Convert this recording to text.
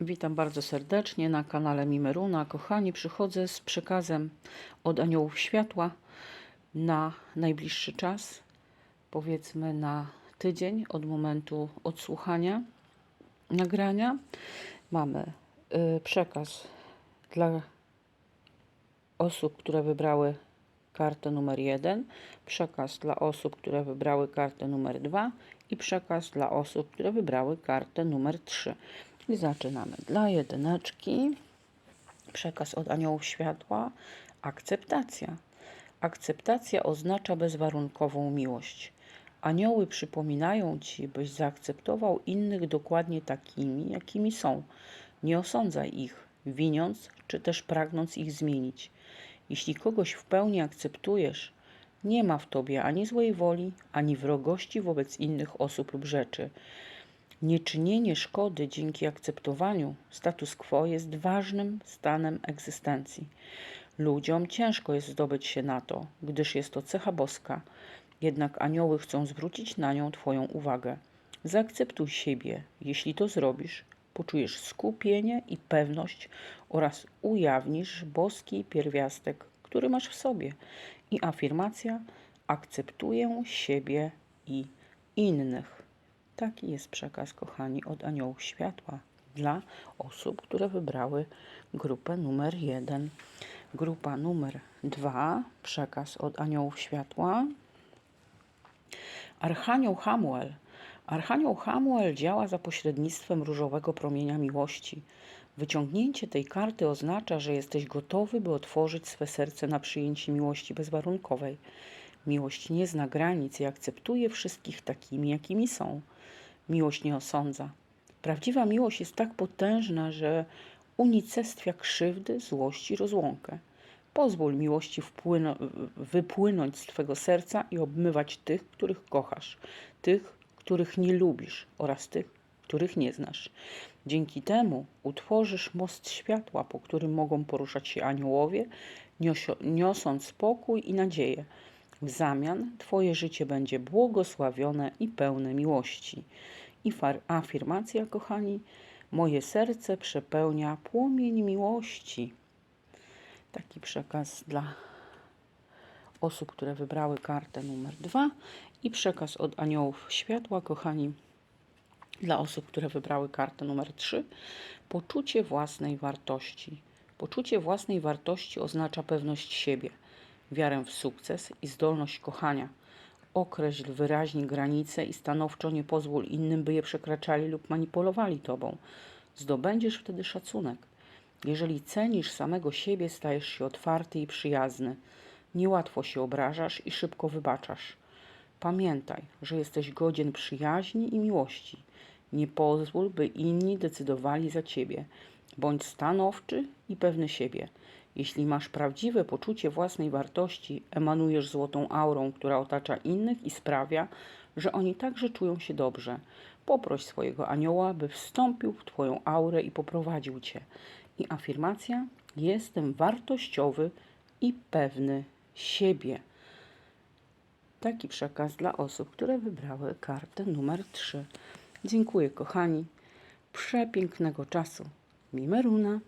Witam bardzo serdecznie na kanale Mimeruna. Kochani, przychodzę z przekazem od Aniołów Światła na najbliższy czas, powiedzmy na tydzień od momentu odsłuchania nagrania. Mamy y, przekaz dla osób, które wybrały kartę numer 1, przekaz dla osób, które wybrały kartę numer 2 i przekaz dla osób, które wybrały kartę numer 3. I zaczynamy. Dla jedyneczki przekaz od aniołów światła akceptacja. Akceptacja oznacza bezwarunkową miłość. Anioły przypominają ci, byś zaakceptował innych dokładnie takimi, jakimi są. Nie osądzaj ich, winiąc czy też pragnąc ich zmienić. Jeśli kogoś w pełni akceptujesz, nie ma w tobie ani złej woli, ani wrogości wobec innych osób lub rzeczy. Nieczynienie szkody dzięki akceptowaniu status quo jest ważnym stanem egzystencji. Ludziom ciężko jest zdobyć się na to, gdyż jest to cecha boska, jednak anioły chcą zwrócić na nią Twoją uwagę. Zaakceptuj siebie. Jeśli to zrobisz, poczujesz skupienie i pewność oraz ujawnisz boski pierwiastek, który masz w sobie. I afirmacja: akceptuję siebie i innych. Taki jest przekaz, kochani, od Aniołów Światła dla osób, które wybrały grupę numer jeden. Grupa numer dwa, przekaz od Aniołów Światła. Archanioł Hamuel. Archanioł Hamuel działa za pośrednictwem różowego promienia miłości. Wyciągnięcie tej karty oznacza, że jesteś gotowy, by otworzyć swe serce na przyjęcie miłości bezwarunkowej. Miłość nie zna granic i akceptuje wszystkich takimi, jakimi są. Miłość nie osądza. Prawdziwa miłość jest tak potężna, że unicestwia krzywdy, złość i rozłąkę. Pozwól miłości wypłynąć z Twego serca i obmywać tych, których kochasz, tych, których nie lubisz oraz tych, których nie znasz. Dzięki temu utworzysz most światła, po którym mogą poruszać się aniołowie, niosąc spokój i nadzieję. W zamian Twoje życie będzie błogosławione i pełne miłości. I afirmacja, kochani, moje serce przepełnia płomień miłości. Taki przekaz dla osób, które wybrały kartę numer dwa i przekaz od aniołów światła, kochani, dla osób, które wybrały kartę numer 3, poczucie własnej wartości. Poczucie własnej wartości oznacza pewność siebie, wiarę w sukces i zdolność kochania. Określ wyraźnie granice i stanowczo nie pozwól innym, by je przekraczali lub manipulowali tobą. Zdobędziesz wtedy szacunek. Jeżeli cenisz samego siebie, stajesz się otwarty i przyjazny. Niełatwo się obrażasz i szybko wybaczasz. Pamiętaj, że jesteś godzien przyjaźni i miłości. Nie pozwól, by inni decydowali za ciebie. Bądź stanowczy i pewny siebie. Jeśli masz prawdziwe poczucie własnej wartości, emanujesz złotą aurą, która otacza innych i sprawia, że oni także czują się dobrze. Poproś swojego anioła, by wstąpił w Twoją aurę i poprowadził Cię. I afirmacja: Jestem wartościowy i pewny siebie. Taki przekaz dla osób, które wybrały kartę numer 3. Dziękuję, kochani. Przepięknego czasu. Mimeruna.